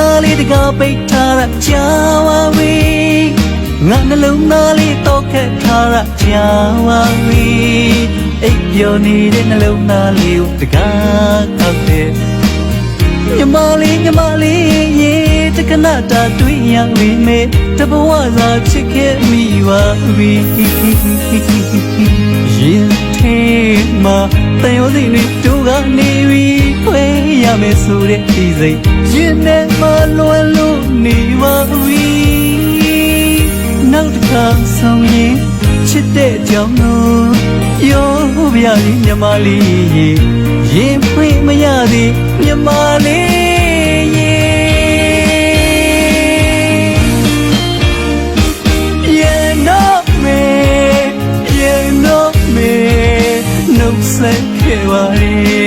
သားလေးတကားပိတ်ထားတာကြာပါပြီငါနှလုံးသားလေးတော့ခက်ထားတာကြာပါပြီအိပ်ပျော်နေတဲ့နှလုံးသားလေးကိုတကားခောက်တဲ့မြမလေးမြမလေးရေတကနာတာတွေ့ရပြီမေတဘဝသာချစ်ခဲ့မိပါပြီ မယ်ဆိုတဲ့ဒီစိတ်ရင်ထဲမှာလွန်လို့နေပါဦးနောက်တစ်ခါဆောင်ရင်ချစ်တဲ့ကြောင့်လို့ပြောပြလေးမြမလေးရင်ဖွင့်မရသေးမြမလေးဆက်ခဲ့ပါရဲ့